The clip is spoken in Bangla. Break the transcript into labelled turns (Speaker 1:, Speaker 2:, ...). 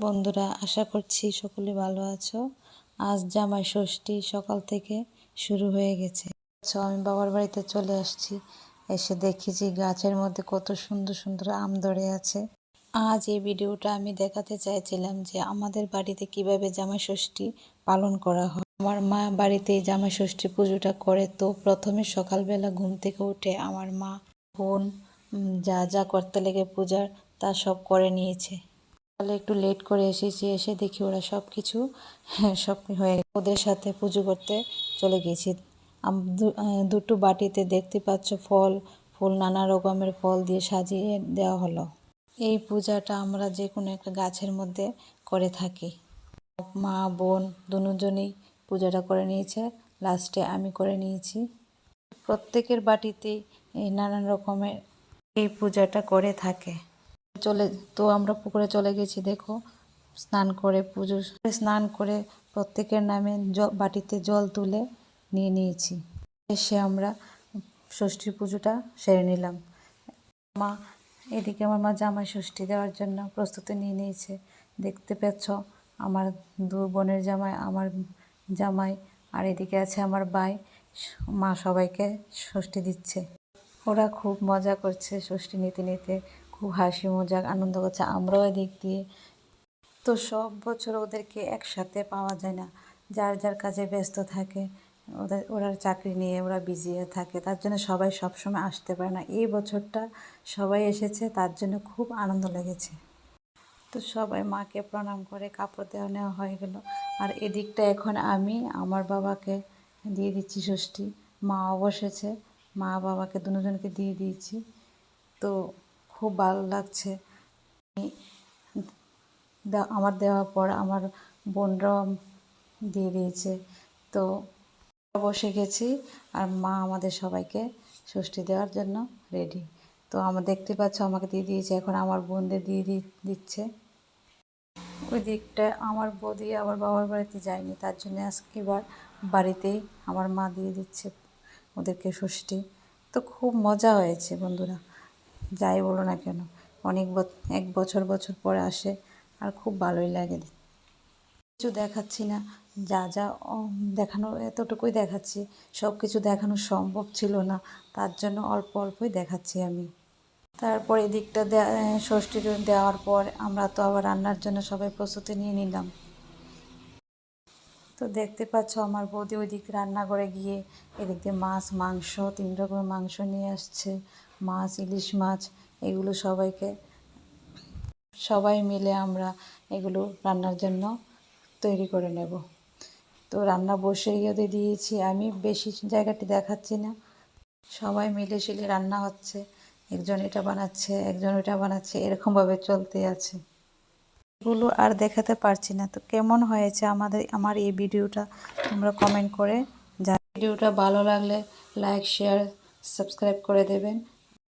Speaker 1: বন্ধুরা, আশা করছি সকলে ভালো আছো। আজ জামাই ষষ্ঠী, সকাল থেকে শুরু হয়ে গেছে। আচ্ছা আমি বাবার বাড়িতে চলে আসছি। এসে দেখেছি গাছের মধ্যে কত সুন্দর সুন্দর আম ধরে আছে। আজ এই ভিডিওটা আমি দেখাতে চাইছিলাম যে আমাদের বাড়িতে কীভাবে জামাই ষষ্ঠী পালন করা হয়। আমার মা বাড়িতে জামাই ষষ্ঠী পুজোটা করে তো প্রথমে সকালবেলা ঘুম থেকে উঠে আমার মা, বোন যা যা করতে লেগে পূজার তা সব করে নিয়েছে। তাহলে একটু লেট করে এসেছি, এসে দেখি ওরা সব কিছু সব হয়ে। ওদের সাথে পুজো করতে চলে গেছি। দুটো বাটিতে দেখতে পাচ্ছ ফল, ফুল নানা রকমের ফল দিয়ে সাজিয়ে দেওয়া হলো। এই পূজাটা আমরা যে কোনো একটা গাছের মধ্যে করে থাকি। মা, বোন দুজনেই পূজাটা করে নিয়েছে। লাস্টে আমি করে নিয়েছি। প্রত্যেকের বাটিতেই এই নানান রকমের এই পূজাটা করে থাকে। চলে, তো আমরা পুকুরে চলে গেছি, দেখো। স্নান করে পুজো, স্নান করে প্রত্যেকের নামে বাটিতে জল তুলে নিয়ে নিয়েছি। এসে আমরা ষষ্ঠী পুজোটা সেরে নিলাম। মা, এদিকে আমার মা জামাই ষষ্ঠী দেওয়ার জন্য প্রস্তুতি নিয়ে নিয়েছে। দেখতে পাচ্ছ আমার দু বোনের জামাই, আমার জামাই, আর এদিকে আছে আমার ভাই। মা সবাইকে ষষ্ঠী দিচ্ছে। ওরা খুব মজা করছে ষষ্ঠী নিতে নিতে। খুব হাসি মজাক আনন্দ করছে, আমরাও এদিক দিয়ে। তো সব বছর ওদেরকে একসাথে পাওয়া যায় না। যার যার কাজে ব্যস্ত থাকে, ওদের, ওরা চাকরি নিয়ে ওরা বিজি থাকে, তার জন্য সবাই সবসময় আসতে পারে না। এই বছরটা সবাই এসেছে, তার জন্য খুব আনন্দ লেগেছে। তো সবাই মাকে প্রণাম করে কাপড় দেওয়া নেওয়া হয়ে গেল। আর এদিকটা এখন আমি, আমার বাবাকে দিয়ে দিচ্ছি ষষ্ঠী। মাও বসেছে, মা বাবাকে দুজনকে দিয়ে দিয়েছি। তো খুব ভালো লাগছে। আমার দেওয়ার পর আমার বোনরাও দিয়ে দিয়েছে। তো বসে গেছি আর মা আমাদের সবাইকে ষষ্ঠী দেওয়ার জন্য রেডি তো আমার দেখতে পাচ্ছ আমাকে দিয়ে দিয়েছে, এখন আমার বোনদের দিয়ে দিচ্ছে। ওই দিকটা আমার বৌদি আবার বাবার বাড়িতে যায়নি, তার জন্য আজকে এবার বাড়িতেই আমার মা দিয়ে দিচ্ছে ওদেরকে ষষ্ঠী। তো খুব মজা হয়েছে বন্ধুরা। যাই বলো না কেন, অনেক এক বছর বছর পরে আসে আর খুব ভালোই লাগে। কিছু দেখাচ্ছি না, যা যা দেখানো, এতটুকুই দেখাচ্ছি। সব কিছু দেখানো সম্ভব ছিল না, তার জন্য অল্প অল্পই দেখাচ্ছি আমি। তারপর এদিকটা ষষ্ঠী দেওয়ার পর আমরা তো আবার রান্নার জন্য সবাই প্রস্তুতি নিয়ে নিলাম। তো দেখতে পাচ্ছ আমার বৌদি ওই দিক রান্নাঘরে গিয়ে এদিক দিয়ে মাছ, মাংস, তিন রকমের মাংস নিয়ে আসছে। মাছ, ইলিশ মাছ, এগুলো সবাইকে, সবাই মিলে আমরা এগুলো রান্নার জন্য তৈরি করে নেব। তো রান্না বসেই ওদের দিয়েছি। আমি বেশি জায়গাটি দেখাচ্ছি না। সবাই মিলে শিলে রান্না হচ্ছে। একজন এটা বানাচ্ছে, একজন ওটা বানাচ্ছে, এরকমভাবে চলতে আছে। এগুলো আর দেখাতে পারছি না। তো কেমন হয়েছে আমাদের, আমার এই ভিডিওটা তোমরা কমেন্ট করে যা ভিডিওটা ভালো লাগলে লাইক শেয়ার সাবস্ক্রাইব করে দেবেন।